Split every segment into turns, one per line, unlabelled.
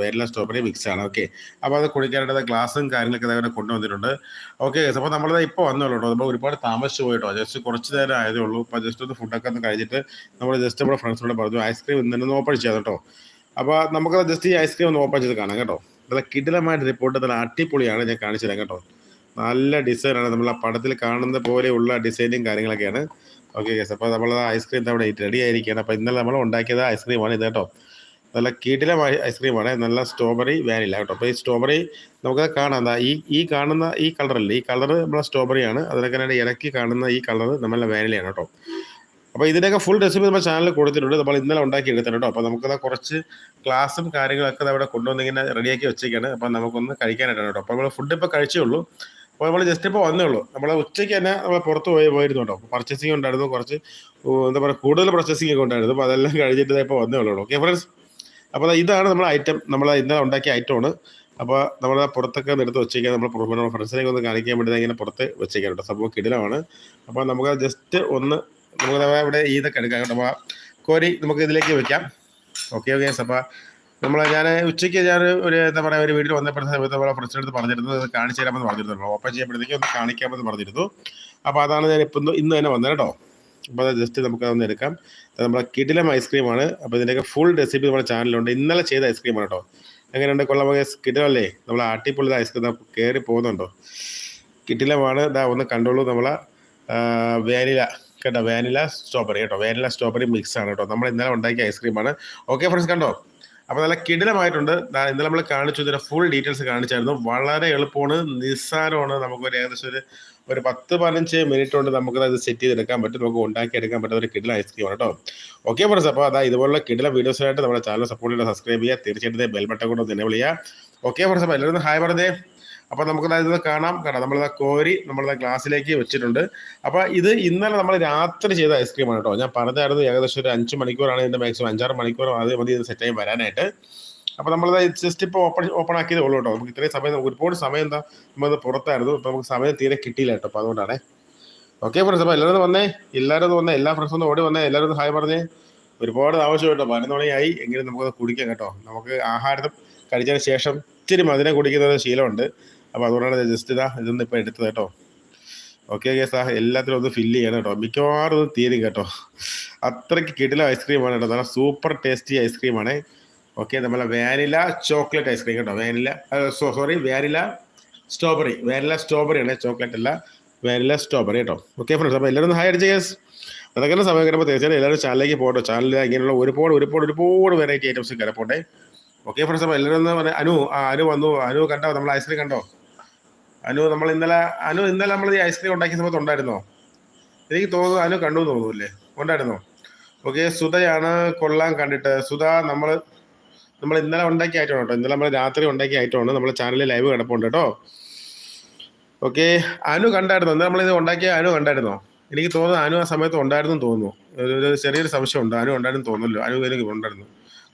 വേരില strawberry mix ആണ്. Okay അപ്പോൾ അത് കുടിക്കാനായിട്ട് ഗ്ലാസും കാര്യങ്ങളൊക്കെ അവിടെ കൊണ്ടുവന്നിട്ടുണ്ട്. ഓക്കെ അപ്പോൾ നമ്മളത് ഇപ്പോൾ വന്നുള്ളൂ കേട്ടോ. നമ്മൾ ഒരുപാട് താമസിച്ച് പോയിട്ടോ ജസ്റ്റ് കുറച്ച് നേരം ആയതേ ഉള്ളൂ. അപ്പോൾ ജസ്റ്റ് ഒന്ന് ഫുഡൊക്കെ ഒന്ന് കഴിച്ചിട്ട് നമ്മൾ ജസ്റ്റ് നമ്മുടെ ഫ്രണ്ട്സിനോട് പറഞ്ഞു ഐസ്ക്രീം ഇന്നെ ഓപ്പൺ ചെയ്യാം കേട്ടോ. അപ്പോൾ നമുക്ക് ജസ്റ്റ് ഈ ഐസ്ക്രീം ഒന്ന് ഓപ്പൺ ചെയ്ത് കാണാം കേട്ടോ. നല്ല കിടിലമായിട്ട് റിപ്പോർട്ട് നല്ല അടിപൊളിയാണ് ഞാൻ കാണിച്ചു കേട്ടോ. നല്ല ഡിസൈനാണ് നമ്മൾ ആ പടത്തിൽ കാണുന്ന പോലെയുള്ള ഡിസൈനും കാര്യങ്ങളൊക്കെയാണ്. ഓക്കെ ഗസ് അപ്പോൾ നമ്മൾ ഐസ്ക്രീം അവിടെ റെഡി ആയിരിക്കുകയാണ്. അപ്പോൾ ഇന്നലെ നമ്മൾ ഉണ്ടാക്കിയത് ഐസ്ക്രീമാണ് ഇത് കേട്ടോ. നല്ല കിടിലം ഐസ്ക്രീമാണ്. നല്ല സ്ട്രോബെറി വാനില കേട്ടോ. അപ്പോൾ ഈ സ്ട്രോബെറി നമുക്ക് കാണാം. ഈ ഈ കാണുന്ന ഈ കളറല്ലേ? ഈ കളർ നമ്മളെ സ്ട്രോബെറിയാണ് അതിനൊക്കെ ഇടയ്ക്ക് കാണുന്ന ഈ കളർ നമ്മളെ വാനിലയാണ് കേട്ടോ. അപ്പോൾ ഇതിന്റെയൊക്കെ ഫുൾ റെസിപ്പി നമ്മുടെ ചാനലിൽ കൊടുത്തിട്ടുണ്ട്. നമ്മൾ ഇന്നലെ ഉണ്ടാക്കി എടുത്തിട്ടുണ്ട് കേട്ടോ. അപ്പോൾ നമുക്കത് കുറച്ച് ക്ലാസ്സും കാര്യങ്ങളൊക്കെ അവിടെ കൊണ്ടുവന്നിങ്ങനെ റെഡിയാക്കി വെച്ചേക്കാണ്. അപ്പോൾ നമുക്കൊന്ന് കഴിക്കാനായിട്ടാണ് കേട്ടോ. അപ്പോൾ നമ്മൾ ഫുഡ് ഇപ്പോൾ കഴിച്ചേ ഉള്ളൂ. അപ്പോൾ നമ്മൾ ജസ്റ്റ് ഇപ്പോൾ വന്നേ ഉള്ളൂ. നമ്മൾ ഉച്ചയ്ക്ക് തന്നെ നമ്മൾ പുറത്ത് പോയി പോയിരുന്നു കേട്ടോ. പർച്ചേസിങ് ഉണ്ടായിരുന്നു. കുറച്ച് എന്താ പറയുക കൂടുതൽ പ്രോസസ്സിങ് ഒക്കെ ഉണ്ടായിരുന്നു. അപ്പോൾ അതെല്ലാം കഴിഞ്ഞിട്ട് ഇപ്പോൾ വന്നേ ഉള്ളൂ. ഓക്കെ ഫ്രണ്ട്സ് അപ്പോൾ ഇതാണ് നമ്മുടെ ഐറ്റം നമ്മൾ ഇന്നലെ ഉണ്ടാക്കിയ ഐറ്റമാണ് അപ്പോൾ നമ്മൾ പുറത്തൊക്കെ എടുത്ത് വെച്ചേക്കാൻ നമ്മൾ പുറമെ ഫ്രണ്ട്സിനെയൊക്കെ ഒന്ന് കാണിക്കാൻ വേണ്ടി ഇങ്ങനെ പുറത്ത് വെച്ചേക്കാൻ കേട്ടോ. സംഭവം കിടിലമാണ്. അപ്പോൾ നമുക്ക് ജസ്റ്റ് ഒന്ന് നമുക്ക് ഇവിടെ ഇതൊക്കെ എടുക്കാം കേട്ടോ. അപ്പോൾ കോരി നമുക്ക് ഇതിലേക്ക് വെക്കാം. ഓക്കെ ഓക്കെ അപ്പോൾ നമ്മൾ ഞാൻ ഉച്ചയ്ക്ക് ഞാൻ ഒരു എന്താ പറയുക ഒരു വീട്ടിൽ വന്നപ്പോഴത്തെ സമയത്ത് നമ്മളെ ഫ്രണ്ട്സിനടുത്ത് അടുത്ത് പറഞ്ഞിരുന്നു. അത് കാണിച്ചു തരാമെന്ന് പറഞ്ഞിരുന്നു. ഓപ്പൺ ചെയ്യുമ്പോഴത്തേക്കും ഒന്ന് കാണിക്കാമെന്ന് പറഞ്ഞിരുന്നു. അപ്പോൾ അതാണ് ഞാൻ ഇപ്പം ഇന്ന് തന്നെ വന്നത് കേട്ടോ. അപ്പോൾ അത് ജസ്റ്റ് നമുക്ക് അതൊന്ന് എടുക്കാം. അത് നമ്മുടെ കിടിലം ഐസ്ക്രീമാണ് അപ്പോൾ ഇതിന്റെയൊക്കെ ഫുൾ റെസിപ്പി നമ്മുടെ ചാനലിലുണ്ട് ഇന്നലെ ചെയ്ത ഐസ്ക്രീമാണ് കേട്ടോ. എങ്ങനെയുണ്ട് കൊള്ളാം കിടിലല്ലേ നമ്മൾ ആട്ടിപ്പൊളി ഐസ്ക്രീം കയറി പോകുന്നുണ്ടോ? കിടിലമാണ്. ഇതാ ഒന്ന് കണ്ടോളൂ നമ്മളെ വാനില കേട്ടോ വാനില സ്ട്രോബെറി കേട്ടോ വാനില സ്ട്രോബെറി മിക്സ് ആണ് കേട്ടോ. നമ്മൾ ഇന്നലെ ഉണ്ടാക്കിയ ഐസ്ക്രീമാണ് ഓക്കെ ഫ്രണ്ട്സ് കണ്ടോ? അപ്പോൾ നല്ല കിടിലമായിട്ടുണ്ട്. ഇന്നലെ നമ്മൾ കാണിച്ചു ഇതിന്റെ ഫുൾ ഡീറ്റെയിൽസ് കാണിച്ചായിരുന്നു. വളരെ എളുപ്പമാണ് നിസ്സാരമാണ്. നമുക്ക് ഒരു ഏകദേശം ഒരു ഒരു പത്ത് പതിനഞ്ച് മിനിറ്റ് കൊണ്ട് നമുക്ക് അത് സെറ്റ് ചെയ്തെടുക്കാൻ പറ്റും. നമുക്ക് ഉണ്ടാക്കി എടുക്കാൻ പറ്റുന്ന ഒരു കിടില ഐസ്ക്രീമാണ് കേട്ടോ ഓക്കെ ഫ്രണ്ട്സ് അപ്പോൾ അതാ ഇതുപോലുള്ള കിടില വീഡിയോസിനായിട്ട് നമ്മുടെ ചാനൽ സപ്പോർട്ട് ചെയ്യുക സബ്സ്ക്രൈബ് ചെയ്യുക. തീർച്ചയായിട്ടും ബെൽ ബട്ടൺ തന്നെ വിളിക്കുക ഓക്കെ ഫ്രണ്ട്സ് അപ്പോൾ എല്ലാവരും ഹായ് പറഞ്ഞേ. അപ്പോൾ ഇത് കാണാം. കേട്ടോ നമ്മളിതാ കോരി നമ്മളിതാ ഗ്ലാസ്സിലേക്ക് വെച്ചിട്ടുണ്ട്. അപ്പോൾ ഇത് ഇന്നലെ നമ്മൾ രാത്രി ചെയ്ത ഐസ്ക്രീമാണ് കേട്ടോ. ഞാൻ പറഞ്ഞായിരുന്നു ഏകദേശം ഒരു അഞ്ച് മണിക്കൂറാണ് ഇതിന്റെ മാക്സിമം. അഞ്ചാറ് മണിക്കൂർ അത് മതി ഇത് സെറ്റ് സെറ്റായി വരാനായിട്ട്. അപ്പോൾ നമ്മൾ ജസ്റ്റ് ഇപ്പോൾ ഓപ്പൺ ഓപ്പൺ ആക്കിയതേ ഉള്ളൂ കേട്ടോ. നമുക്ക് ഇത്രയും സമയം ഒരുപാട് സമയം എന്താ നമ്മൾ പുറത്തായിരുന്നു. അപ്പോൾ നമുക്ക് സമയം തീരെ കിട്ടിയില്ല കേട്ടോ. അപ്പോൾ അതുകൊണ്ടാണ്. ഓക്കെ ഫ്രണ്ട്സ് അപ്പോൾ എല്ലാവരും വന്നേ. എല്ലാവരും വന്നേ. എല്ലാ ഫ്രണ്ട്സും ഓടി വന്നേ. എല്ലാവരും ഹായ് പറഞ്ഞേ. ഒരുപാട് ആവശ്യം കേട്ടോ. പതിനൊന്ന് മണിയായി. എങ്കിലും നമുക്കത് കുടിക്കാം കേട്ടോ. നമുക്ക് ആഹാരം കഴിച്ചതിന് ശേഷം ഇച്ചിരി മധുരം കുടിക്കുന്നത് ശീലമുണ്ട്. അപ്പോൾ അതുകൊണ്ടാണ് ജസ്റ്റ് ഇതാ ഇതൊന്നും ഇപ്പോൾ എടുത്തത് കേട്ടോ. ഓക്കെ ഓക്കെ സാർ എല്ലാത്തിലും ഒന്ന് ഫില്ല് ചെയ്യണം കേട്ടോ. മിക്കവാറും ഒന്ന് തീരും കേട്ടോ. അത്രയ്ക്ക് കിടില ഐസ്ക്രീമാണ് കേട്ടോ. നല്ല സൂപ്പർ ടേസ്റ്റി ഐസ്ക്രീമാണ് ഓക്കെ നമ്മളെ വാനില ചോക്ലേറ്റ് ഐസ്ക്രീം കേട്ടോ. Vanilla sorry vanilla strawberry vanilla strawberry ആണ് ചോക്ലേറ്റ് അല്ല വാനില സ്ട്രോബെറി കേട്ടോ. ഓക്കെ ഫ്രണ്ട്സ് അപ്പോൾ എല്ലാവരും ഹൈ അടിച്ച് കേസ് അതൊക്കെ സമയം കിട്ടുമ്പോൾ തീർച്ചയായും എല്ലാവരും ചാനലിലേക്ക് പോകട്ടോ ചാനലിൽ ഇങ്ങനെയുള്ള ഒരുപാട് ഒരുപാട് ഒരുപാട് വെറൈറ്റി ഐറ്റംസ് കിടപ്പോട്ടെ ഓക്കെ ഫ്രണ്ട്സ് അപ്പോൾ എല്ലാവരും ഒന്ന് അനു അനു വന്നു. അനു കണ്ടോ? നമ്മൾ ഐസ്ക്രീം കണ്ടോ? അനു നമ്മൾ ഇന്നലെ അനു ഇന്നലെ നമ്മൾ ഈ ഐസ്ക്രീം ഉണ്ടാക്കിയ സമയത്ത് ഉണ്ടായിരുന്നോ? എനിക്ക് തോന്നുന്നു അനു കണ്ടു എന്ന് തോന്നുന്നില്ലേ ഉണ്ടായിരുന്നോ? ഓക്കെ സുധയാണ് കൊള്ളാൻ കണ്ടിട്ട്. സുധ നമ്മൾ നമ്മൾ ഇന്നലെ ഉണ്ടാക്കിയ ഐറ്റമാണ് കേട്ടോ. ഇന്നലെ നമ്മൾ രാത്രി ഉണ്ടാക്കിയ ഐറ്റമാണ് നമ്മൾ ചാനലിൽ ലൈവ് കിടപ്പുണ്ട് കേട്ടോ. ഓക്കെ അനു കണ്ടായിരുന്നു? ഇന്നലെ നമ്മൾ ഇത് ഉണ്ടാക്കിയ അനു കണ്ടായിരുന്നോ? എനിക്ക് തോന്നുന്നു അനു ആ സമയത്ത് ഉണ്ടായിരുന്നു തോന്നുന്നു. ഒരു ചെറിയൊരു സംശയം ഉണ്ട് അനു ഉണ്ടായിരുന്നു തോന്നുന്നല്ലോ. അനു എനിക്ക് ഉണ്ടായിരുന്നു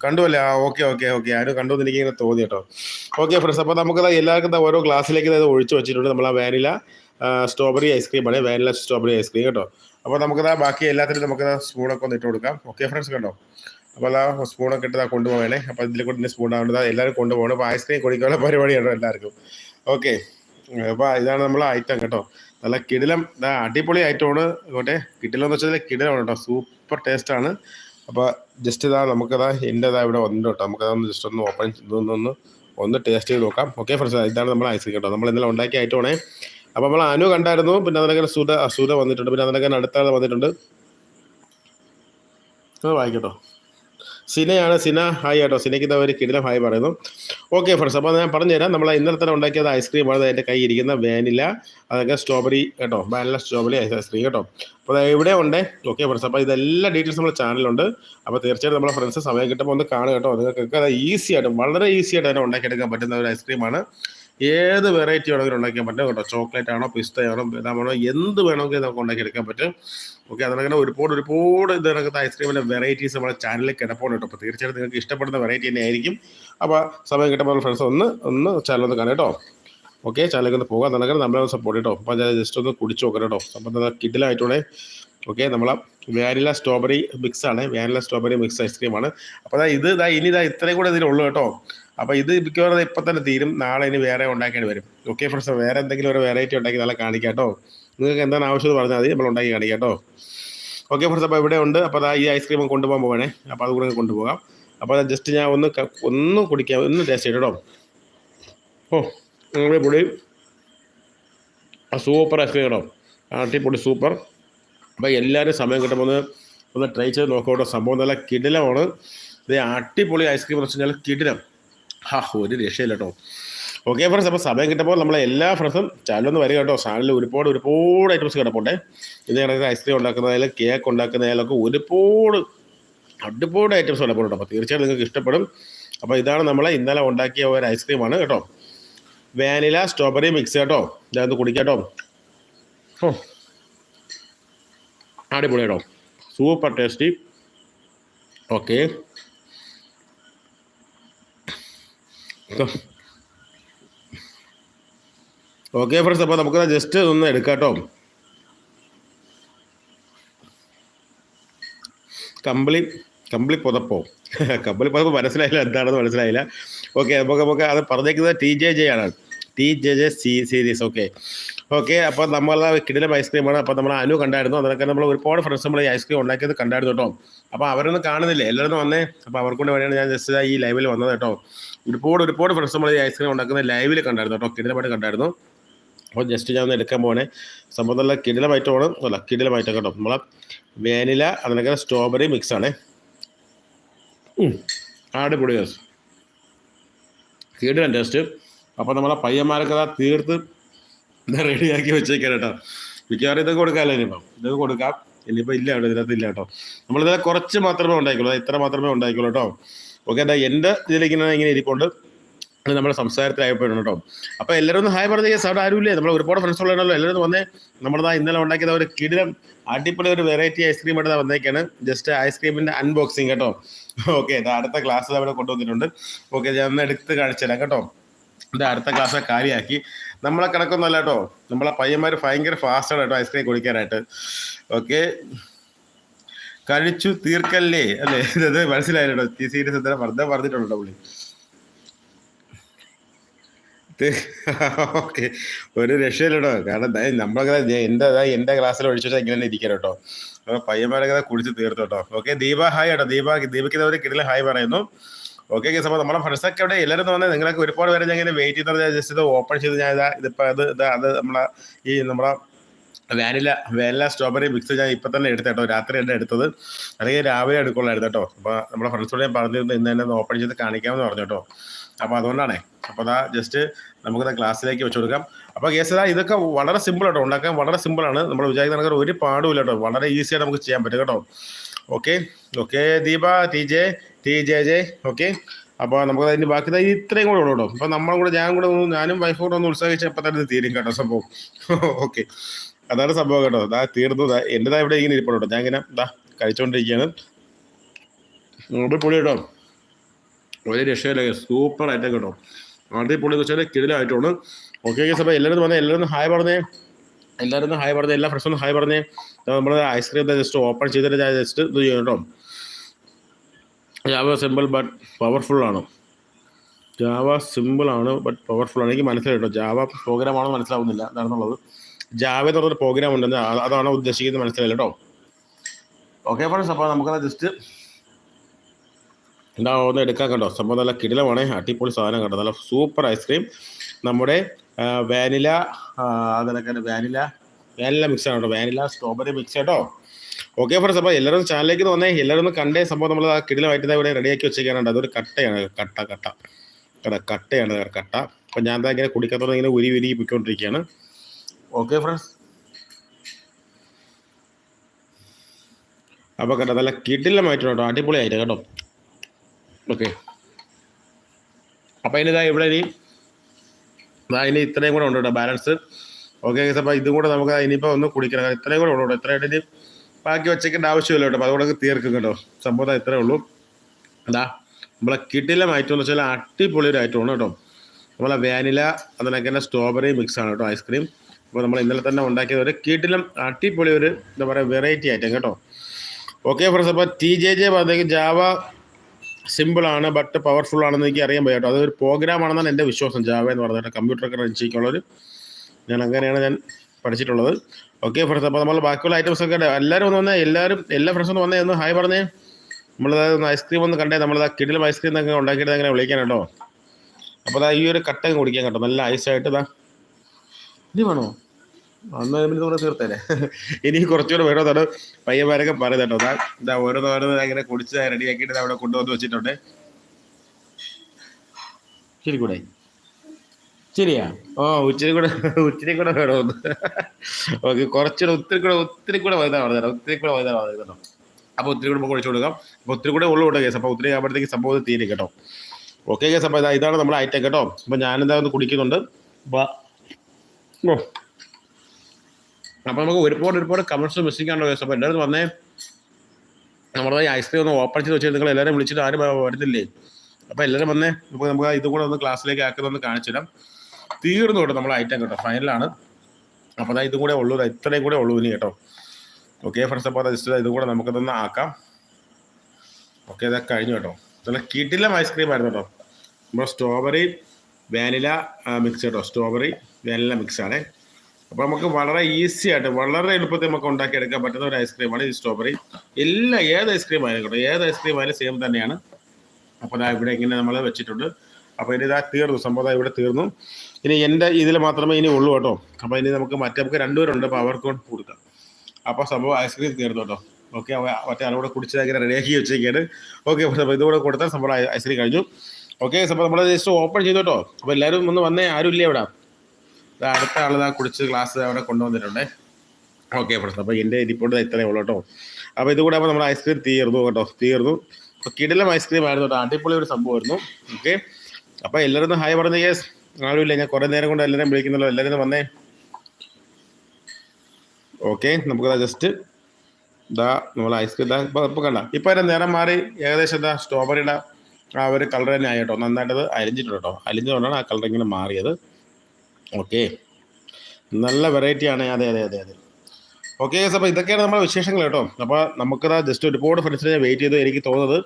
കണ്ടുവല്ലേ? ആ ഓക്കെ ഓക്കെ ഓക്കെ ആരും കണ്ടു എനിക്ക് ഇങ്ങനെ തോന്നി കേട്ടോ. ഓക്കെ ഫ്രണ്ട്സ് അപ്പോൾ നമുക്ക് എല്ലാവർക്കും ഓരോ ഗ്ലാസ്സിലേക്ക് ഇത് ഒഴിച്ച് വെച്ചിട്ടുണ്ട്. നമ്മൾ ആ വാനില സ്ട്രോബെറി ഐസ്ക്രീമാണ് വാനില സ്ട്രോബെറി ഐസ്ക്രീം കേട്ടോ. അപ്പോൾ നമുക്ക് ദാ ബാക്കി എല്ലാത്തിനും നമുക്ക് സ്പൂണൊക്കെ ഒന്ന് ഇട്ട് കൊടുക്കാം. ഓക്കെ ഫ്രണ്ട്സ് കണ്ടോ? അപ്പോൾ അതാ സ്പൂണൊക്കെ ഇട്ട് കൊണ്ടുപോകണേ അപ്പോൾ ഇതിൽ കൊണ്ട് സ്പൂൺ ആവുന്നത് എല്ലാവരും കൊണ്ടുപോകണം. അപ്പോൾ ഐസ്ക്രീം കുടിക്കാനുള്ള പരിപാടിയാണ് എല്ലാവർക്കും. ഓക്കെ അപ്പോൾ ഇതാണ് നമ്മളെ ഐറ്റം കേട്ടോ. നല്ല കിടിലം അടിപൊളി ഐറ്റമാണ് ഇങ്ങോട്ടെ. കിടിലം എന്ന് വെച്ചാൽ കിടിലമാണ് കേട്ടോ. സൂപ്പർ ടേസ്റ്റാണ് അപ്പോൾ ജസ്റ്റ് ഇതാ നമുക്കതാ എന്റെ ഇതാ ഇവിടെ വന്നിട്ട് കേട്ടോ. നമുക്കതൊന്ന് ജസ്റ്റ് ഒന്ന് ഓപ്പൺ ഇതൊന്നൊന്ന് ഒന്ന് ടേസ്റ്റ് ചെയ്ത് നോക്കാം. ഓക്കെ ഫ്രണ്ട്സ് ഇതാണ് നമ്മൾ ഐസ്ക്രീം കേട്ടോ. നമ്മൾ ഇന്നലെ ഉണ്ടാക്കി ആയിട്ടോണേ അപ്പോൾ നമ്മൾ അനു കണ്ടായിരുന്നു പിന്നെ അതിനൊക്കെ സുധ അസുധ വന്നിട്ടുണ്ട്. പിന്നെ അതിനൊക്കെ അടുത്ത വന്നിട്ടുണ്ട്. അത് വായിക്കട്ടോ സിനയാണ് സിന. ഹായ് കേട്ടോ. സിനയ്ക്ക് ഇതാ ഒരു കിടിലം ഹായ് പറയുന്നു. Okay friends. അപ്പോൾ ഞാൻ പറഞ്ഞുതരാം. നമ്മൾ ഇന്നലെ തന്നെ ഉണ്ടാക്കിയത് ഐസ്ക്രീമാണ് എന്റെ കൈ ഇരിക്കുന്ന വാനില അതൊക്കെ സ്ട്രോബെറി കേട്ടോ. വാനില സ്ട്രോബെറി ഐസ്ക്രീം കേട്ടോ. അപ്പോൾ ഇവിടെ ഉണ്ട്. Okay friends. അപ്പോൾ ഇതെല്ലാം ഡീറ്റെയിൽസ് നമ്മുടെ ചാനലുണ്ട് അപ്പോൾ തീർച്ചയായിട്ടും നമ്മുടെ ഫ്രണ്ട്സ് സമയം കിട്ടുമ്പോൾ ഒന്ന് കാണുക കേട്ടോ. നിങ്ങൾക്കൊക്കെ അത് ഈസി വളരെ ഈസി ആയിട്ട് തന്നെ ഉണ്ടാക്കിയെടുക്കാൻ പറ്റുന്ന ഒരു ഐസ്ക്രീമാണ് ഏത് വെറൈറ്റി വേണമെങ്കിലും ഉണ്ടാക്കാൻ പറ്റും കേട്ടോ. ചോക്ലേറ്റ് ആണോ പിസ്ത പിസ്തയാണോ ബദാമാണോ എന്ത് വേണമെങ്കിലും നമുക്ക് ഉണ്ടാക്കിയെടുക്കാൻ പറ്റും. ഓക്കെ അതിനങ്ങനെ ഒരുപാട് ഒരുപാട് ഇത് കണക്കത്തെ ഐസ്ക്രീമിന്റെ വെറൈറ്റീസ് നമ്മുടെ ചാനലിൽ കിടപ്പുണ്ട് കേട്ടോ. അപ്പോൾ തീർച്ചയായിട്ടും നിങ്ങൾക്ക് ഇഷ്ടപ്പെടുന്ന വെറൈറ്റി തന്നെ ആയിരിക്കും. അപ്പോൾ സമയം കിട്ടുമ്പോൾ ഫ്രണ്ട്സ് ഒന്ന് ഒന്ന് ചാനൽ ഒന്ന് കാണാം കേട്ടോ. ഓക്കെ ചാനലിലേക്ക് ഒന്ന് പോകാൻ നടക്കണം നമ്മളെ സപ്പോർട്ട് കേട്ടോ. അപ്പോൾ ജസ്റ്റ് ഒന്ന് കുടിച്ച് നോക്കാം കേട്ടോ. അപ്പോൾ കിഡിലായിട്ടുള്ള ഓക്കെ നമ്മളെ വാനില സ്ട്രോബെറി മിക്സ് ആണ്. വാനില സ്ട്രോബെറി മിക്സ് ഐസ്ക്രീമാണ്. അപ്പോൾ ഇത് ഇതാ ഇനി ഇതാ ഇത്രയും കൂടെ ഇതിലുള്ളൂ കേട്ടോ. അപ്പോൾ ഇത് മിക്കവാറും ഇപ്പം തന്നെ തീരും. നാളെ ഇനി വേറെ ഉണ്ടാക്കേണ്ടി വരും. ഓക്കെ ഫ്രണ്ട്സ് വേറെ എന്തെങ്കിലും ഒരു വെറൈറ്റി ഉണ്ടാക്കി നല്ല കാണിക്കാം കേട്ടോ. നിങ്ങൾക്ക് എന്താണ് ആവശ്യം പറഞ്ഞാൽ മതി. നമ്മൾ ഉണ്ടാക്കി കാണിക്കാം കേട്ടോ. ഓക്കെ ഫ്രണ്ട്സ് അപ്പോൾ ഇവിടെ ഉണ്ട്. അപ്പോൾ അതാ ഈ ഐസ്ക്രീം കൊണ്ടുപോകാൻ പോകണേ അപ്പോൾ അത് കൂടെ കൊണ്ടുപോകാം. അപ്പോൾ അത് ജസ്റ്റ് ഞാൻ ഒന്ന് ഒന്ന് കുടിക്കാം. ഒന്ന് ടേസ്റ്റ് ചെയ്യട്ടോ ഓ നമ്മുടെ പൊടി സൂപ്പർ ഐസ്ക്രീം കേട്ടോ. അടിപൊളി സൂപ്പർ അപ്പോൾ എല്ലാവരും സമയം കിട്ടുമ്പോൾ ഒന്ന് ഒന്ന് ട്രൈ ചെയ്ത് നോക്കട്ടോ സംഭവം നല്ല കിടിലമാണ്. ഇത് അടിപൊളി ഐസ്ക്രീം എന്ന് വെച്ച് കഴിഞ്ഞാൽ കിടിലം. ഹാ ഒരു രക്ഷയില്ല കേട്ടോ. ഓക്കെ ഫ്രണ്ട്സ് അപ്പോൾ സമയം കിട്ടുമ്പോൾ നമ്മളെ എല്ലാ ഫ്രണ്ട്സും ചാനലൊന്ന് വരിക കേട്ടോ. ചാനലിൽ ഒരുപാട് ഒരുപാട് ഐറ്റംസ് കിടപ്പുണ്ടേ. ഇത് കണക്കിന് ഐസ്ക്രീം ഉണ്ടാക്കുന്നതായാലും കേക്ക് ഉണ്ടാക്കുന്നതായാലൊക്കെ ഒരുപാട് അടിപൊളി ഐറ്റംസ് കേട്ടോ. അപ്പോൾ തീർച്ചയായിട്ടും നിങ്ങൾക്ക് ഇഷ്ടപ്പെടും. അപ്പോൾ ഇതാണ് നമ്മളെ ഇന്നലെ ഉണ്ടാക്കിയ ഒരു ഐസ്ക്രീമാണ് കേട്ടോ. വാനില സ്ട്രോബെറി മിക്സ് കേട്ടോ. ഇതൊന്ന് കുടിക്കാട്ടോ ഓ അടിപൊളി കേട്ടോ. Super tasty okay okay friends അപ്പോൾ നമുക്ക് ജസ്റ്റ് ഒന്ന് എടുക്കാം കമ്പിളി കമ്പിളി പുതപ്പോ. കമ്പിളി പുതപ്പ് മനസ്സിലായില്ല എന്താണെന്ന് മനസ്സിലായില്ല. ഓക്കെ നമുക്ക് നമുക്ക് അത് പറഞ്ഞേക്കുന്നത് ടി ജെ ജെ ആണ്. T J J C series okay okay അപ്പോൾ നമ്മൾ കിടിലം ഐസ്ക്രീമാണ് അപ്പോൾ നമ്മൾ അനു കണ്ടായിരുന്നു. അതിനൊക്കെ നമ്മൾ ഒരുപാട് ഫ്രണ്ട്സ് നമ്മൾ ഈ ഐസ്ക്രീം ഉണ്ടാക്കിയത് കണ്ടായിരുന്നു കേട്ടോ. അപ്പോൾ അവരൊന്നും കാണുന്നില്ല? എല്ലാവരും വന്നേ. അപ്പോൾ അവർക്കൊണ്ട് വേണ്ടിയാണ് ഞാൻ ജസ്റ്റ് ഈ ലൈവിൽ വന്നത് കേട്ടോ. ഒരുപാട് ഒരുപാട് ഫ്രണ്ട്സ് നമ്മൾ ഈ ഐസ്ക്രീം ഉണ്ടാക്കുന്ന ലൈവിൽ കണ്ടായിരുന്നു കേട്ടോ കിടിലമായിട്ട് കണ്ടായിരുന്നു. അപ്പോൾ ജസ്റ്റ് ഞാൻ ഒന്ന് എടുക്കാൻ പോകണേ സംഭവം നല്ല കിടിലമായിട്ടാണ് അല്ല കിടിലമായിട്ട് കേട്ടോ. നമ്മളെ വേനില അതിനൊക്കെ സ്ട്രോബെറി മിക്സ് ആണ്. അടിപൊളി ടേസ്റ്റ് കിടിലൻ ടേസ്റ്റ് അപ്പോൾ നമ്മളെ പയ്യന്മാരൊക്കെ അതാ തീർത്ത് റെഡിയാക്കി വെച്ചേക്കാൻ കേട്ടോ. മിക്കവാറും ഇതൊക്കെ കൊടുക്കാമല്ലോ ഇനിയിപ്പം? ഇതൊക്കെ കൊടുക്കാം. ഇനിയിപ്പോൾ ഇല്ല കേട്ടോ ഇതിനകത്ത് ഇല്ല കേട്ടോ. നമ്മളിതിനെ കുറച്ച് മാത്രമേ ഉണ്ടായിക്കുള്ളൂ. ഇത്ര മാത്രമേ ഉണ്ടായിക്കുള്ളൂ കേട്ടോ. ഓക്കെ എന്താ എന്റെ ഇതിലേക്ക് ഇങ്ങനെ ഇരിപ്പുണ്ട്. നമ്മുടെ സംസാരത്തിലായപ്പോഴും കേട്ടോ. അപ്പോൾ എല്ലാവരും ഒന്ന് ഹായ് പറഞ്ഞ അവിടെ ആരുമില്ലേ? നമ്മൾ ഒരുപാട് ഫ്രണ്ട്സ് ഉള്ളതാണല്ലോ എല്ലാവരും വന്നേ. നമ്മളതാ ഇന്നലെ ഉണ്ടാക്കിയത് ഒരു കിടിലം അടിപൊളി ഒരു വെറൈറ്റി ഐസ്ക്രീം ആയിട്ട് വന്നേക്കാണ്. ജസ്റ്റ് ഐസ്ക്രീമിന്റെ അൺബോക്സിങ് കേട്ടോ. ഓക്കെ അടുത്ത ക്ലാസ് അവിടെ കൊണ്ടുവന്നിട്ടുണ്ട്. ഓക്കെ ഞാൻ ഒന്ന് എടുത്ത് കാണിച്ചുതരാം കേട്ടോ. ഇത് അടുത്ത ക്ലാസ് കാര്യമാക്കി നമ്മളെ കിടക്കുന്നല്ല കേട്ടോ. നമ്മളെ പയ്യന്മാർ ഭയങ്കര ഫാസ്റ്റാണ് കേട്ടോ ഐസ്ക്രീം കുടിക്കാനായിട്ട്. ഓക്കെ കഴിച്ചു തീർക്കല്ലേ? അല്ലേ? അത് മനസ്സിലായല്ലോ ടി സീരീസ് സുന്ദരം മർദ്ദം പറഞ്ഞിട്ടുണ്ടോ പുള്ളി? ഓക്കെ. ഒരു രക്ഷയില്ലടോ. കാരണം നമ്മളെ എന്റെ എന്റെ ക്ലാസ്സിൽ ഒഴിച്ചു വെച്ചാൽ ഇങ്ങനെ ഇരിക്കാം കേട്ടോ അപ്പോൾ പയ്യന്മാരൊക്കെ ദേ കുടിച്ച് തീർത്തു കേട്ടോ ഓക്കെ ദീപ ഹായ് കേട്ടോ ദീപ ദീപയ്ക്ക് ഒരു കിടില ഹായ് പറയുന്നു. ഓക്കെ കേസ് അപ്പോൾ നമ്മളെ ഫ്രണ്ട്സൊക്കെ അവിടെ എല്ലാവരും വന്നാൽ നിങ്ങളൊക്കെ ഒരുപാട് പേരെ ഞാൻ ഇങ്ങനെ വെയിറ്റ് ചെയ്ത് ജസ്റ്റ് ഇത് ഓപ്പൺ ചെയ്ത് ഞാൻ ഇതാ ഇതിപ്പോൾ അത് ഇത് അത് നമ്മളെ ഈ നമ്മളെ വാനില വാനില സ്ട്രോബെറി മിക്സ് ഞാൻ ഇപ്പം തന്നെ എടുത്തേട്ടോ രാത്രി തന്നെ എടുത്തത്. അല്ലെങ്കിൽ രാവിലെ എടുക്കുള്ളായിരുന്നു കേട്ടോ. അപ്പോൾ നമ്മുടെ ഫ്രണ്ട്സോട് ഞാൻ പറഞ്ഞിരുന്നു ഇന്ന് തന്നെ ഓപ്പൺ ചെയ്ത് കാണിക്കാമെന്ന് പറഞ്ഞു കേട്ടോ. അപ്പോൾ അതുകൊണ്ടാണേ. അപ്പോൾ അതാ ജസ്റ്റ് നമുക്കത് ക്ലാസ്സിലേക്ക് വെച്ച് കൊടുക്കാം. അപ്പോൾ കേസ് ഇതൊക്കെ വളരെ സിമ്പിൾ കേട്ടോ ഉണ്ടാക്കാൻ വളരെ സിമ്പിൾ ആണ്. നമ്മൾ വിചാരിക്കുന്ന ഒരു പാടുമില്ല കേട്ടോ. വളരെ ഈസിയായിട്ട് നമുക്ക് ചെയ്യാൻ പറ്റും കേട്ടോ. Okay okay Deepa T J T J J okay അപ്പോൾ നമുക്ക് അതിന് ബാക്കി ഇത്രയും കൂടെ ഉള്ളൂ കേട്ടോ. അപ്പോൾ നമ്മളും കൂടെ ഞാൻ കൂടെ ഞാനും വൈഫും കൂടെ ഒന്ന് ഉത്സാഹിച്ച് അപ്പോൾ തന്നെ തീരും കേട്ടോ സംഭവം. ഓക്കെ അതാണ് സംഭവം കേട്ടോ. ദാ തീർന്നു. ദാ എന്റെതാ ഇവിടെ ഇങ്ങനെ ഇരിപ്പുണ്ട് കേട്ടോ. ഞാൻ ഇങ്ങനെ ദാ കഴിച്ചുകൊണ്ടിരിക്കുകയാണ് അടിപൊളി പൊളി കേട്ടോ. ഒരു രക്ഷയില്ല സൂപ്പർ ആയിട്ട് കേട്ടോ. അടിപൊളി എന്ന് വെച്ചാൽ കിടിലായിട്ടാണ് ഓക്കെ ഓക്കെ അപ്പോൾ എല്ലാവരും വന്നേ. എല്ലാവരും ഹായ് പറഞ്ഞേ. എല്ലാവരും ഹായ് പറഞ്ഞേ. എല്ലാ ഫ്രണ്ട്സും ഹായ് പറഞ്ഞേ. നമ്മൾ ഐസ്ക്രീം ജസ്റ്റ് ഓപ്പൺ ചെയ്തിട്ട് ജസ്റ്റ് ഇത് ചെയ്യും കേട്ടോ. ജാവ സിമ്പിൾ ബട്ട് പവർഫുൾ ആണ്. ജാവ സിമ്പിൾ ആണ് ബട്ട് പവർഫുൾ ആണ്. എനിക്ക് മനസ്സിലായി കേട്ടോ. ജാവ ആണോ മനസ്സിലാവുന്നില്ല. എന്താണെന്നുള്ളത് ജാവ എന്ന് പറഞ്ഞൊരു പ്രോഗ്രാം ഉണ്ടെന്ന് അതാണ് ഉദ്ദേശിക്കുന്നത് മനസ്സിലായില്ല കേട്ടോ ഓക്കെ ഫ്രണ്ട്സ് അപ്പോൾ നമുക്കത് ജസ്റ്റ് എന്താ ഒന്ന് എടുക്കാൻ കണ്ടോ? സംഭവം നല്ല കിടിലമാണ്. അടിപൊളി സാധനം കണ്ടോ? നല്ല സൂപ്പർ ഐസ്ക്രീം നമ്മുടെ വാനില അതിനൊക്കെ വാനില വാനില മിക്സ് ആണ് കേട്ടോ വാനില സ്ട്രോബെറി മിക്സ് കേട്ടോ ഓക്കെ ഫ്രണ്ട്സ് അപ്പോൾ എല്ലാവരും ചാനലിലേക്ക് വന്നേ. എല്ലാവരും ഒന്ന് കണ്ടേ. സംഭവം നമ്മൾ ആ കിടിലമായിട്ട് ഇവിടെ റെഡിയാക്കി വെച്ചേക്കാനുണ്ട് അതൊരു കട്ടയാണ്. കട്ട കട്ട. കട കട്ടയാണ് കട്ട. അപ്പം ഞാൻ എന്താ ഇങ്ങനെ കുടിക്കാത്തോടെ ഇങ്ങനെ ഉരി ഉരി പോയിക്കൊണ്ടിരിക്കുകയാണ്. ഓക്കെ ഫ്രണ്ട്സ് അപ്പൊ കേട്ടോ നല്ല കിടിലമായിട്ട് കേട്ടോ അടിപൊളിയായിട്ട് കേട്ടോ ഓക്കെ. അപ്പൊ ഇനിതാ ഇവിടെ ഇനി അതിന് ഇത്രയും കൂടെ ഉണ്ട് കേട്ടോ ബാലൻസ് ഓക്കെ അപ്പോൾ ഇതും കൂടെ നമുക്ക് ഇനിയിപ്പോൾ ഒന്ന് കുടിക്കണം. കാരണം ഇത്രയും കൂടെ ഉള്ളൂ കേട്ടോ. ഇത്രയായിട്ട് ഇനി ബാക്കി വെച്ചേക്കേണ്ട ആവശ്യമില്ല കേട്ടോ. അപ്പോൾ അതുകൊണ്ട് തീർക്കും കേട്ടോ. സംഭവം ഇത്രേ ഉള്ളൂ. അതാ നമ്മളെ കിട്ടില്ല ഐറ്റം എന്ന് വെച്ചാൽ അടിപൊളി ഒരു ഐറ്റമാണ് കേട്ടോ. നമ്മളെ വാനില അതിനൊക്കെ തന്നെ സ്ട്രോബെറി മിക്സ് ആണ് കേട്ടോ ഐസ്ക്രീം. അപ്പോൾ നമ്മൾ ഇന്നലെ തന്നെ ഉണ്ടാക്കിയത് ഒരു കീട്ടിലും അടിപൊളി ഒരു എന്താ പറയുക വെറൈറ്റി ഐറ്റം കേട്ടോ. ഓക്കെ ഫ്രണ്ട്സ് അപ്പോൾ ടി ജെ ജെ പറഞ്ഞേക്ക് ജാവ സിമ്പിളാണ് ബട്ട് പവർഫുൾ ആണെന്ന് എനിക്ക് അറിയാൻ പറ്റും അതൊരു പ്രോഗ്രാം ആണെന്നാണ് എന്റെ വിശ്വാസം. ജാവ എന്ന് പറഞ്ഞിട്ട് കമ്പ്യൂട്ടറൊക്കെ റൺ ചെയ്യിക്കുള്ളൊരു ഞാൻ അങ്ങനെയാണ് ഞാൻ പഠിച്ചിട്ടുള്ളത്. ഓക്കെ ഫ്രണ്ട്സ് അപ്പോൾ നമ്മൾ ബാക്കിയുള്ള ഐറ്റംസ് ഒക്കെ എല്ലാവരും ഒന്ന് വന്നേ എല്ലാവരും എല്ലാ ഫ്രണ്ട്സും വന്നേ ഒന്ന് ഹായ് പറഞ്ഞേ. നമ്മളതായത് ഒന്ന് ഐസ്ക്രീം ഒന്ന് കണ്ടേ നമ്മളത് കിടിലും ഐസ്ക്രീം ഒക്കെ ഉണ്ടാക്കിയിട്ട് അങ്ങനെ വിളിക്കാൻ കേട്ടോ. അപ്പോൾ അതാ ഈ ഒരു കട്ടങ്ങ് കുടിക്കാൻ കേട്ടോ നല്ല ഐസായിട്ട് ഇതാ ഇനി വേണോ? അന്ന് തീർത്തല്ലേ കൂടെ തീർത്തേനെ. ഇനി കുറച്ചുകൂടെ വേണോ അതാണ് പയ്യന്മാരൊക്കെ പറയുന്നുണ്ടോ. ഇതാ ഓരോന്ന് ഓരോന്ന് അങ്ങനെ കുടിച്ച് റെഡിയാക്കിയിട്ട് അവിടെ കൊണ്ടുവന്ന് വെച്ചിട്ടുണ്ട്. ശരി കൂടെ. ശരിയാ ഓ ഉച്ചരി കൂടെ ഉച്ചരി കൂടെ വേണമെന്ന്. ഓക്കെ കുറച്ചുകൂടെ ഒത്തിരി കൂടെ ഒത്തിരി കൂടെ വൈകുന്നേരം പറഞ്ഞു ഒത്തിരി കൂടെ വൈകുന്നേരം പറഞ്ഞു കേട്ടോ. അപ്പോൾ ഒത്തിരി കൂടെ നമുക്ക് ഒഴിച്ചു കൊടുക്കാം. അപ്പോൾ ഒത്തിരി കൂടെ ഉള്ളു കേട്ടോ കേസ്. അപ്പോൾ ഒത്തിരി ആകുമ്പോഴത്തേക്ക് സംഭവം തീരെ കേട്ടോ. Okay case. അപ്പോൾ ഇതാ ഇതാണ് നമ്മുടെ ഐറ്റം കേട്ടോ. അപ്പോൾ ഞാനെന്താ ഒന്ന് കുടിക്കുന്നുണ്ട്. ഓ അപ്പോൾ നമുക്ക് ഒരുപാട് ഒരുപാട് കമൻസ് മിസ്സിങ്ങാണല്ലോ കേസ്. അപ്പോൾ എല്ലാവരും വന്നേ. നമ്മുടെ ഈ ഐസ്ക്രീം ഒന്ന് ഓപ്പൺ ചെയ്ത് വെച്ചാൽ നിങ്ങൾ എല്ലാവരും വിളിച്ചിട്ട് ആരും വരുന്നില്ലേ അപ്പോൾ എല്ലാവരും വന്നേ. ഇപ്പോൾ നമുക്ക് ഇതും കൂടെ ഒന്ന് ക്ലാസ്സിലേക്ക് ആക്കുന്നൊന്ന് തരാം. തീർന്നു കേട്ടോ നമ്മൾ ഐറ്റം കേട്ടോ. ഫൈനലാണ് അപ്പോൾ അതാ ഇതും കൂടെ ഉള്ളൂ. ഇത്രയും കൂടെ ഉള്ളൂ ഇനി കേട്ടോ. ഓക്കെ ഫ്രണ്ട്സ് അപ്പോൾ ജസ്റ്റ് ഇതും കൂടെ നമുക്കിതൊന്ന് ആക്കാം. ഓക്കെ ഇതൊക്കെ കഴിഞ്ഞു കേട്ടോ. നല്ല കിടിലം ഐസ്ക്രീം ആയിരുന്നു കേട്ടോ. നമ്മുടെ സ്ട്രോബെറി വാനില മിക്സ് കേട്ടോ. സ്ട്രോബെറി വാനില മിക്സ് ആണ്. അപ്പോൾ നമുക്ക് വളരെ ഈസി ആയിട്ട് വളരെ എളുപ്പത്തിൽ നമുക്ക് ഉണ്ടാക്കിയെടുക്കാൻ പറ്റുന്ന ഒരു ഐസ്ക്രീമാണ് ഈ സ്ട്രോബെറി എല്ലാ ഏത് ഐസ്ക്രീം ആയാലും കേട്ടോ ഏത് ഐസ്ക്രീം ആയാലും സെയിം തന്നെയാണ്. അപ്പോൾ ഞാൻ ഇവിടെ ഇങ്ങനെ നമ്മൾ വെച്ചിട്ടുണ്ട്. അപ്പോൾ ഇനി ഇതാ തീർന്നു സംഭവം ഇവിടെ തീർന്നു. ഇനി എന്റെ ഇതിൽ മാത്രമേ ഇനി ഉള്ളൂ കേട്ടോ. അപ്പോൾ ഇനി നമുക്ക് മറ്റേ നമുക്ക് രണ്ടുപേരുണ്ട് അപ്പോൾ അവർക്ക് കൊടുക്കാം. അപ്പോൾ സംഭവം ഐസ്ക്രീം തീർന്നു കേട്ടോ. ഓക്കെ മറ്റേ ആളുകൂടെ കുടിച്ചത് ഇങ്ങനെ റെഡിയാക്കി വെച്ചേക്കാണ്. ഓക്കെ അപ്പോൾ ഇതുകൂടെ കൊടുത്താൽ സംഭവം ഐസ്ക്രീം കഴിഞ്ഞു. ഓക്കെ അപ്പോൾ നമ്മൾ ജസ്റ്റ് ഓപ്പൺ ചെയ്തു കേട്ടോ. അപ്പോൾ എല്ലാവരും ഒന്ന് വന്നേ ആരും ഇല്ലേ ഇവിടെ? അടുത്ത ആൾ ദാ കുടിച്ച് ഗ്ലാസ് അവിടെ കൊണ്ടുവന്നിട്ടുണ്ടേ. ഓക്കെ പ്രശ്നം. അപ്പോൾ എന്റെ ഇരിപ്പോട്ട് ഇത്രയേ ഉള്ളൂ കേട്ടോ. അപ്പോൾ ഇതുകൂടെ അപ്പോൾ നമ്മുടെ ഐസ്ക്രീം തീർന്നു കേട്ടോ. തീർന്നു. അപ്പോൾ കിടിലം ഐസ്ക്രീം ആയിരുന്നു കേട്ടോ. അടിപൊളി ഒരു സംഭവമായിരുന്നു. ഓക്കെ അപ്പോൾ എല്ലാവരും ഒന്ന് ഹായ് പറഞ്ഞ കേസ് ആരുമില്ല. ഞാൻ കുറേ നേരം കൊണ്ട് എല്ലാവരും വിളിക്കുന്നല്ലോ. എല്ലാവരും വന്നേ. ഓക്കെ നമുക്ക് ജസ്റ്റ് ഇതാ നമ്മൾ ഐസ്ക്രീം ഇതാ ഇപ്പോൾ ഇപ്പോൾ കണ്ട. ഇപ്പോൾ അതിന്റെ നിറം മാറി. ഏകദേശം എന്താ സ്ട്രോബെറിയുടെ ആ ഒരു കളർ തന്നെ ആയി കേട്ടോ. നന്നായിട്ടത് അരിഞ്ഞിട്ടുണ്ട് കേട്ടോ. അരിഞ്ഞതുകൊണ്ടാണ് ആ കളർ ഇങ്ങനെ മാറിയത്. ഓക്കെ. നല്ല വെറൈറ്റിയാണ്. അതെ അതെ അതെ അതെ. ഓക്കെ അപ്പോൾ ഇതൊക്കെയാണ് നമ്മുടെ വിശേഷങ്ങൾ കേട്ടോ. അപ്പോൾ നമുക്കതാ ജസ്റ്റ് ഒരുപാട് ഫ്രണ്ട്സിനെ വെയിറ്റ് ചെയ്തു എനിക്ക് തോന്നുന്നത്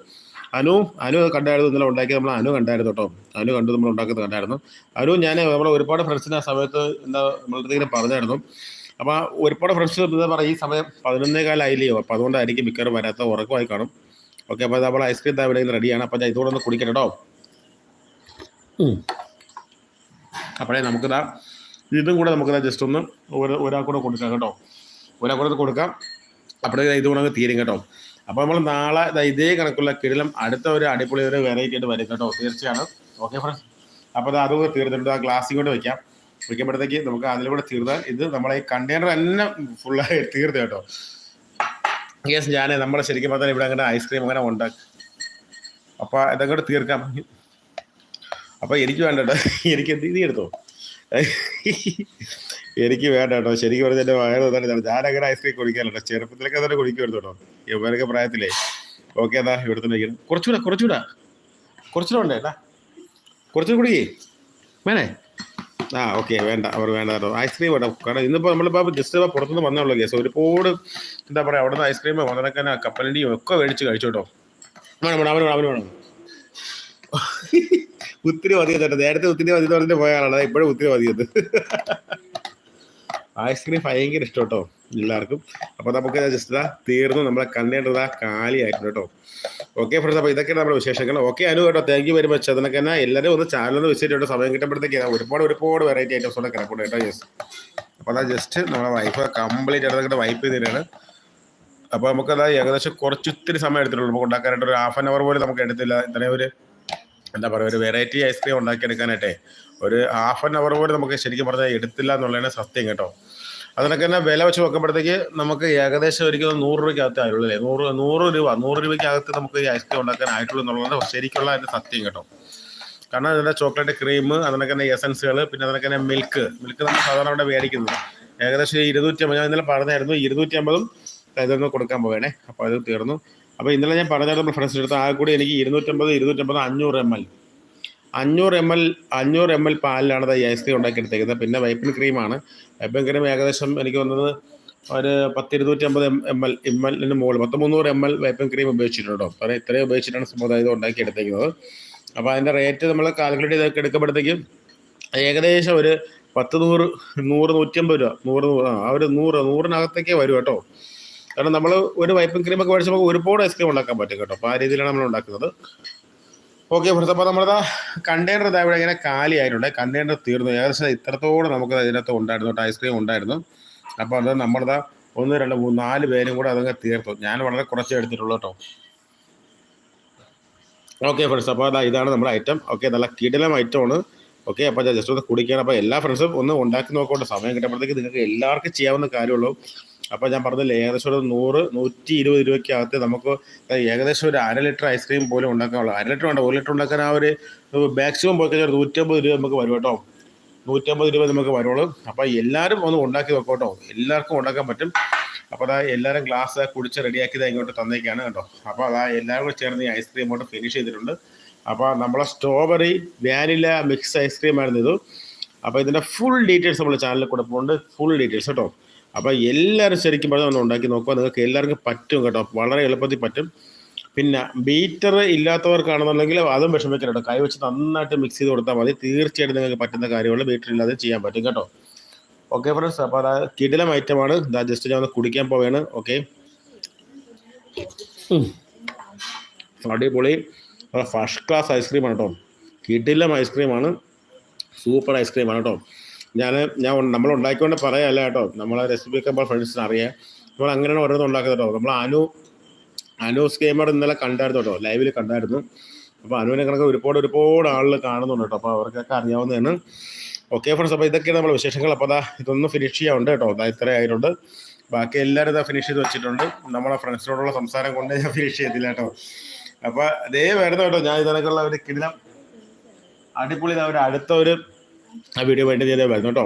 അനു അനു കണ്ടായിരുന്നു. ഇന്നലെ ഉണ്ടാക്കി നമ്മൾ അനു കണ്ടായിരുന്നു കേട്ടോ. അനു കണ്ടു നമ്മൾ ഉണ്ടാക്കുന്നത് കണ്ടായിരുന്നു. അനു ഞാൻ നമ്മൾ ഒരുപാട് ഫ്രണ്ട്സിന് ആ സമയത്ത് എന്താ നമ്മളുടെ ഇങ്ങനെ പറഞ്ഞായിരുന്നു. അപ്പോൾ ഒരുപാട് ഫ്രണ്ട്സ് എന്താ പറയുക ഈ സമയം പതിനൊന്നേ കാലമായില്ലയോ അപ്പോൾ അതുകൊണ്ടായിരിക്കും മിക്കവാറും വരാത്ത ഉറക്കമായി കാണും. ഓക്കെ അപ്പോൾ നമ്മൾ ഐസ്ക്രീം താ റെഡിയാണ് അപ്പോൾ ഞാൻ ഇതുകൂടെ ഒന്ന് കുടിക്കണം കേട്ടോ. അപ്പോഴേ നമുക്കിതാ ഇതും കൂടെ നമുക്കിതാ ജസ്റ്റ് ഒന്ന് ഒരു- ഒരാൾ കൂടെ കൊടുക്കാം കേട്ടോ. ഒരാൾ കൂടെ കൊടുക്കാം. അപ്പോഴേ ഇത് കൂടെ തീരും കേട്ടോ. അപ്പോൾ നമ്മൾ നാളെ ഇതേ കണക്കുള്ള കിടിലം അടുത്ത ഒരു അടിപൊളി ഒരു വെറൈറ്റി ആയിട്ട് വരും കേട്ടോ തീർച്ചയാണ് ഓക്കെ ഫ്രണ്ട്സ് അപ്പോൾ അത് അതും കൂടെ തീർന്നിട്ട് ആ ഗ്ലാസ്സിൽ കൊണ്ട് വെക്കാം. വയ്ക്കുമ്പോഴത്തേക്ക് നമുക്ക് അതിലൂടെ കൂടെ തീർന്നാൽ ഇത് നമ്മളെ ഈ കണ്ടെയ്നർ തന്നെ ഫുള്ളായി തീർത്ത് കേട്ടോ. യെസ് ഞാൻ നമ്മളെ ശരിക്കും പറഞ്ഞാൽ ഇവിടെ അങ്ങനെ ഐസ്ക്രീം അങ്ങനെ ഉണ്ടാക്കി അപ്പോൾ ഇതങ്ങോട്ട് തീർക്കാം. അപ്പോൾ എനിക്ക് വേണ്ടട്ടോ. എനിക്ക് എന്ത് ഇതി എടുത്തോ? എനിക്ക് വേണ്ട കേട്ടോ ശരിക്കും പറഞ്ഞാൽ എന്റെ വയറ് തന്നെ ഞാൻ അങ്ങനെ ഐസ്ക്രീം കുടിക്കാറുണ്ട് ചെറുപ്പത്തിലൊക്കെ തന്നെ കുടിക്കുമായിരുന്നു കേട്ടോ ഇവരൊക്കെ പ്രായത്തിലേ. ഓക്കെ എന്നാ ഇവിടെ തന്നെ ഇരിക്കണം കുറച്ചുകൂടെ കുറച്ചുകൂടെ. കുറച്ചുകൂടെ ഉണ്ടേ ഏട്ടാ കുറച്ചുകൂടെ കുടിക്കേ. വേണേ? ആ ഓക്കെ വേണ്ട. അവർ വേണ്ട കേട്ടോ. ഐസ്ക്രീം വേണ്ട. കാരണം ഇന്നിപ്പോൾ നമ്മളിപ്പോൾ ജസ്റ്റ് ഇപ്പോൾ പുറത്തുനിന്ന് വന്നുള്ളൂ കേസ് ഒരുപാട് എന്താ പറയുക അവിടെ നിന്ന് ഐസ്ക്രീം വന്നതൊക്കെ കപ്പലിന്റെയും ഒക്കെ മേടിച്ച് കഴിച്ചു കേട്ടോ വേണം വേണം അവന് വേണം അവന് വേണം. മതിയത് കേട്ടോ. നേരത്തെ ഒത്തിരി മതി പറഞ്ഞിട്ട് പോയ ആളാണ്. ഇപ്പോഴും ഒത്തിരി മതിയത് ഐസ്ക്രീം ഭയങ്കര ഇഷ്ടം കേട്ടോ എല്ലാവർക്കും. അപ്പോൾ നമുക്ക് ജസ്റ്റ് തീർന്നു. നമ്മളെ കണ്ണേണ്ടത് കാലിയായിട്ടുണ്ട് കേട്ടോ. ഓക്കെ ഫ്രണ്ട്സ് അപ്പോൾ ഇതൊക്കെയാണ് നമ്മുടെ വിശേഷങ്ങൾ. ഓക്കെ അനു കേട്ടോ താങ്ക് യു വെരി മച്ച് അതിനൊക്കെ തന്നെ എല്ലാവരും ഒന്ന് ചാനലൊന്ന് വിസിറ്റ് ചെയ്തിട്ട് സമയം കിട്ടുമ്പോഴത്തേക്ക് ഒരുപാട് ഒരുപാട് വെറൈറ്റി ഐറ്റംസ് ഉള്ള കിടപ്പുണ്ട് കേട്ടോ യെസ് അപ്പോൾ അതാ ജസ്റ്റ് നമ്മളെ വൈഫ് കംപ്ലീറ്റ് ആയിട്ട് വൈപ്പ് ചെയ്തിട്ടാണ്. അപ്പൊ നമുക്ക് നമുക്കത് ഏകദേശം കുറച്ച് ഇത്തിരി സമയം എടുത്തിട്ടുള്ളൂ. നമുക്ക് ഉണ്ടാക്കാനായിട്ട് ഒരു ഹാഫ് ആൻ അവർ പോലും നമുക്ക് എടുത്തില്ല. ഇത്രയും ഒരു എന്താ പറയുക ഒരു വെറൈറ്റി ഐസ്ക്രീം ഉണ്ടാക്കിയെടുക്കാനായിട്ടേ ഒരു ഹാഫ് ആൻ അവർ പോലും നമുക്ക് ശരിക്കും പറഞ്ഞാൽ എടുത്തില്ല എന്നുള്ളതാണ് സത്യം കേട്ടോ. അതിനൊക്കെ തന്നെ വില വെച്ച് നോക്കുമ്പോഴത്തേക്ക് നമുക്ക് ഏകദേശം ഒരിക്കലും നൂറ് രൂപയ്ക്കകത്ത് അല്ലേ? നൂറ് നൂറ് രൂപ നൂറ് രൂപയ്ക്കകത്ത് നമുക്ക് ഈ ഐസ്ക്രീം ഉണ്ടാക്കാൻ ആയിട്ടുള്ളൂ എന്നുള്ളതാണ് ശരിക്കുള്ള അതിന്റെ സത്യം കേട്ടോ. കാരണം അതിന്റെ ചോക്ലേറ്റ് ക്രീം അതിനൊക്കെ തന്നെ എസൻസുകൾ പിന്നെ അതിനൊക്കെ തന്നെ മിൽക്ക് മിൽക്ക് നമ്മൾ സാധാരണ ഇവിടെ മേടിക്കുന്നത്. ഏകദേശം ഇരുന്നൂറ്റി അമ്പത് ഞാൻ ഇന്നലെ പറഞ്ഞായിരുന്നു ഇരുന്നൂറ്റി അമ്പതും ഇതൊന്ന് കൊടുക്കാൻ പോവേണേ. അപ്പോൾ അത് തീർന്നു. അപ്പോൾ ഇന്നലെ ഞാൻ പറഞ്ഞത് നമ്മൾ ഫ്രണ്ട്സിന്റെ അടുത്ത് ആ കൂടി എനിക്ക് ഇരുന്നൂറ്റമ്പത് ഇരുന്നൂറ്റമ്പത് അഞ്ഞൂറ് എം എൽ അഞ്ഞൂറ് എം എൽ അഞ്ഞൂറ് എം എൽ പാലിലാണ് ഈ ഐസ്ക്രീം ഉണ്ടാക്കിയെടുത്തേക്കുന്നത്. പിന്നെ വൈപ്പിൻ ക്രീമാണ് വൈപ്പിൻ ക്രീം ഏകദേശം എനിക്ക് വന്നത് ഒരു പത്ത് ഇരുന്നൂറ്റമ്പത് എം എൽ എം എല്ലിന് മുകളിൽ പത്ത് മുന്നൂറ് എം എൽ വൈപ്പിൻ ക്രീം ഉപയോഗിച്ചിട്ടുണ്ട് അപ്പോൾ ഇത്രയും ഉപയോഗിച്ചിട്ടാണ് സമുദായം ഇത് ഉണ്ടാക്കി എടുത്തേക്കുന്നത് അപ്പോൾ അതിന്റെ റേറ്റ് നമ്മൾ കാൽക്കുലേറ്റ് ചെയ്തൊക്കെ എടുക്കുമ്പോഴത്തേക്കും ഏകദേശം ഒരു പത്ത് നൂറ് നൂറ് നൂറ്റമ്പത് രൂപ നൂറ് നൂറ് ആ ഒരു നൂറ് നൂറിനകത്തേക്കേ വരും കേട്ടോ. കാരണം നമ്മൾ ഒരു വൈപ്പിംഗ് ക്രീം ഒക്കെ മേടിച്ച് നമുക്ക് ഒരുപാട് ഐസ്ക്രീം ഉണ്ടാക്കാൻ പറ്റും കേട്ടോ. അപ്പോൾ ആ രീതിയിലാണ് നമ്മൾ ഉണ്ടാക്കുന്നത്. ഓക്കെ ഫ്രണ്ട്സ് അപ്പോൾ നമ്മളത് കണ്ടെയ്നർ ഇതാ ഇവിടെ ഇങ്ങനെ കാലി ആയിട്ടുണ്ട്. കണ്ടെയ്നർ തീർന്നു. ഏകദേശം ഇത്രത്തോളം നമുക്ക് ഇതിനകത്ത് ഉണ്ടായിരുന്നു ഐസ്ക്രീം ഉണ്ടായിരുന്നു. അപ്പോൾ അത് നമ്മളത് ഒന്ന് രണ്ട് മൂന്ന് നാല് പേരും കൂടെ അതങ്ങ് തീർത്തു. ഞാൻ വളരെ കുറച്ച് എടുത്തിട്ടുള്ളൂ കേട്ടോ. ഓക്കെ ഫ്രണ്ട്സ് അപ്പോൾ അതാ ഇതാണ് നമ്മുടെ ഐറ്റം ഓക്കെ നല്ല കിടിലം ഐറ്റമാണ് ഓക്കെ അപ്പോൾ ജസ്റ്റ് ഒന്ന് കുടിക്കുകയാണ് അപ്പോൾ എല്ലാ ഫ്രണ്ട്സും ഒന്ന് ഉണ്ടാക്കി നോക്കോട്ടെ സമയം കിട്ടുമ്പോഴത്തേക്ക് നിങ്ങൾക്ക് എല്ലാവർക്കും ചെയ്യാവുന്ന കാര്യമുള്ളൂ. അപ്പോൾ ഞാൻ പറഞ്ഞില്ല ഏകദേശം ഒരു നൂറ് നൂറ്റി ഇരുപത് രൂപയ്ക്കകത്ത് നമുക്ക് ഏകദേശം ഒരു അര ലിറ്റർ ഐസ്ക്രീം പോലും ഉണ്ടാക്കാനുള്ളൂ അര ലിറ്റർ വേണ്ട ഒരു ലിറ്റർ ഉണ്ടാക്കാൻ ആ ഒരു മാക്സിമം പോയി കഴിഞ്ഞാൽ നൂറ്റമ്പത് രൂപ നമുക്ക് വരും കേട്ടോ. നൂറ്റമ്പത് രൂപ നമുക്ക് വരുള്ളൂ. അപ്പോൾ എല്ലാവരും ഒന്ന് ഉണ്ടാക്കി നോക്കട്ടോ എല്ലാവർക്കും ഉണ്ടാക്കാൻ പറ്റും. അപ്പോൾ അതാ എല്ലാവരും ഗ്ലാസ് കുടിച്ച് റെഡിയാക്കിയത് ഇങ്ങോട്ട് തന്നേക്കാണ് കേട്ടോ. അപ്പോൾ അതാ എല്ലാവരും കൂടെ ചേർന്ന് ഈ ഐസ്ക്രീം അങ്ങോട്ട് ഫിനിഷ് ചെയ്തിട്ടുണ്ട്. അപ്പോൾ നമ്മളെ സ്ട്രോബെറി വാനില മിക്സ് ഐസ്ക്രീം ആയിരുന്നു ഇത്. അപ്പോൾ ഇതിന്റെ ഫുൾ ഡീറ്റെയിൽസ് നമ്മൾ ചാനലിൽ കൊടുക്കുന്നുണ്ട് ഫുൾ ഡീറ്റെയിൽസ് കേട്ടോ. അപ്പോൾ എല്ലാവരും ശരിക്കും പറഞ്ഞാൽ ഒന്ന് ഉണ്ടാക്കി നോക്കുക. നിങ്ങൾക്ക് എല്ലാവർക്കും പറ്റും കേട്ടോ. വളരെ എളുപ്പത്തിൽ പറ്റും. പിന്നെ ബീറ്റർ ഇല്ലാത്തവർക്കാണെന്നുണ്ടെങ്കിൽ അതും വിഷമിക്കരുത്. കൈ വെച്ച് നന്നായിട്ട് മിക്സ് ചെയ്ത് കൊടുത്താൽ മതി. തീർച്ചയായിട്ടും നിങ്ങൾക്ക് പറ്റുന്ന കാര്യങ്ങൾ ബീറ്റർ ഇല്ലാതെ ചെയ്യാൻ പറ്റും കേട്ടോ. ഓക്കെ ഫ്രണ്ട്സ് അപ്പോൾ അത് കിടിലം ഐറ്റമാണ് ഇതാ ജസ്റ്റ് ഞാൻ ഒന്ന് കുടിക്കാൻ പോവുകയാണ് ഓക്കെ അടിപൊളി. ഫസ്റ്റ് ക്ലാസ് ഐസ്ക്രീമാണ് കേട്ടോ. കിടിലം ഐസ്ക്രീമാണ് സൂപ്പർ ഐസ്ക്രീമാണ് കേട്ടോ. ഞാൻ ഞാൻ നമ്മൾ ഉണ്ടാക്കിക്കൊണ്ട് പറയാല്ല കേട്ടോ. നമ്മളെ റെസിപ്പി ഒക്കെ ഫ്രണ്ട്സിന് അറിയാം. നമ്മൾ അങ്ങനെയാണ് ഓരോന്ന് ഉണ്ടാക്കുന്നത് കേട്ടോ. നമ്മൾ അനു അനു ഗെയിമർ ഇന്നലെ കണ്ടായിരുന്നു കേട്ടോ. ലൈവിൽ കണ്ടായിരുന്നു. അപ്പോൾ അനുവിനെ കണക്ക് ഒരുപാട് ഒരുപാട് ആളുകൾ കാണുന്നുണ്ട് കേട്ടോ. അപ്പോൾ അവർക്കൊക്കെ അറിയാവുന്നതാണ്. ഓക്കെ ഫ്രണ്ട്സ് അപ്പോൾ ഇതൊക്കെയാണ് നമ്മൾ വിശേഷങ്ങൾ. അപ്പോൾ അതാ ഇതൊന്ന് ഫിനിഷ് ചെയ്യാറുണ്ട് കേട്ടോ. അതാ ഇത്ര ആയിട്ടുണ്ട്. ബാക്കി എല്ലാവരും ഇതാ ഫിനിഷ് ചെയ്ത് വെച്ചിട്ടുണ്ട്. നമ്മളെ ഫ്രണ്ട്സിനോടുള്ള സംസാരം കൊണ്ട് ഞാൻ ഫിനിഷ് ചെയ്തില്ല കേട്ടോ. അപ്പോൾ അതേ വരുന്ന കേട്ടോ. ഞാൻ ഇതിനൊക്കെയുള്ള ഒരു കിടിലം അടിപൊളി ഒരു അടുത്ത ഒരു ആ വീഡിയോ വേണ്ടി ചെയ്തേ വരുന്നു കേട്ടോ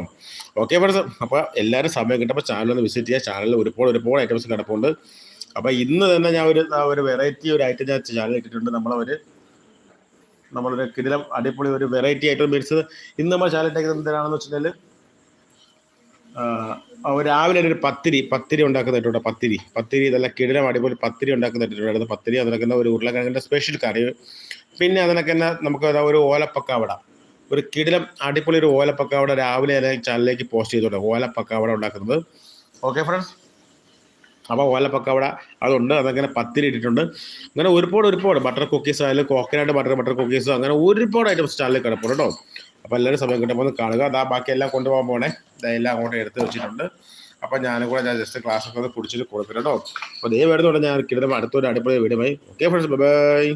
ഓക്കെ ഫ്രണ്ട്സ് അപ്പോൾ എല്ലാവരും സമയം കിട്ടുമ്പോൾ ചാനൽ ഒന്ന് വിസിറ്റ് ചെയ്യുക ചാനലിൽ ഒരുപാട് ഒരുപാട് ഐറ്റംസ് കിടപ്പുണ്ട്. അപ്പോൾ ഇന്ന് തന്നെ ഞാൻ ഒരു ഒരു വെറൈറ്റി ഒരു ഐറ്റം ഞാൻ ചാനൽ ഇട്ടിട്ടുണ്ട്. നമ്മളൊരു നമ്മളൊരു കിടിലം അടിപൊളി ഒരു വെറൈറ്റി ഐറ്റം മേടിച്ചത് ഇന്ന് നമ്മൾ ചാനൽ ഇട്ടേക്കുന്നത് എന്തിനാണെന്ന് വെച്ചിട്ടുണ്ടെങ്കിൽ രാവിലെ ഒരു പത്തിരി പത്തിരി ഉണ്ടാക്കുന്നിട്ടുണ്ട് പത്തിരി. പത്തിരി നല്ല കിടിലം അടിപൊളി പത്തിരി ഉണ്ടാക്കുന്നിട്ടുണ്ടായിരുന്നു പത്തിരി അതിനൊക്കെ ഒരു ഉരുളക്കിഴങ്ങിന്റെ സ്പെഷ്യൽ കറി. പിന്നെ അതിനൊക്കെ തന്നെ നമുക്ക് ഒരു ഒരു ഓലപ്പക്കാവട ഒരു കിടിലം അടിപൊളി ഒരു ഓലപ്പക്കാവട രാവിലെ അല്ലെങ്കിൽ ചാനലിലേക്ക് പോസ്റ്റ് ചെയ്തോട്ടെ. ഓലപ്പക്കാവട ഉണ്ടാക്കുന്നത്. ഓക്കെ ഫ്രണ്ട്സ് അപ്പോൾ ഓലപ്പക്കവട അതുണ്ട്. അതങ്ങനെ പത്തിരി ഇട്ടിട്ടുണ്ട്. അങ്ങനെ ഒരുപാട് ഒരുപാട് ബട്ടർ കുക്കീസ് ആയാലും കോക്കനട്ട് ബട്ടർ ബട്ടർ കുക്കീസ് അങ്ങനെ ഒരുപാട് ഐറ്റംസ് ചാനലിൽ കിടപ്പുണ്ട് കേട്ടോ. അപ്പോൾ എല്ലാവരും സമയം കിട്ടുമ്പോൾ ഒന്ന് കാണുക. അതാ ബാക്കി എല്ലാം കൊണ്ടുപോകാൻ പോണേ. എല്ലാം അങ്ങോട്ട് എടുത്ത് വെച്ചിട്ടുണ്ട്. അപ്പോൾ ഞാനും കൂടെ ഞാൻ ജസ്റ്റ് ക്ലാസ് ഒക്കെ ഒന്ന് കുടിച്ചിട്ട് കൊടുക്കുന്നുണ്ടോ അപ്പോൾ ദേ വരുന്നുണ്ട് ഞാൻ കിടന്നപ്പോൾ അടുത്തൊരു അടിപൊളി വീടുമായി ഓക്കെ ഫ്രണ്ട്സ് ബൈ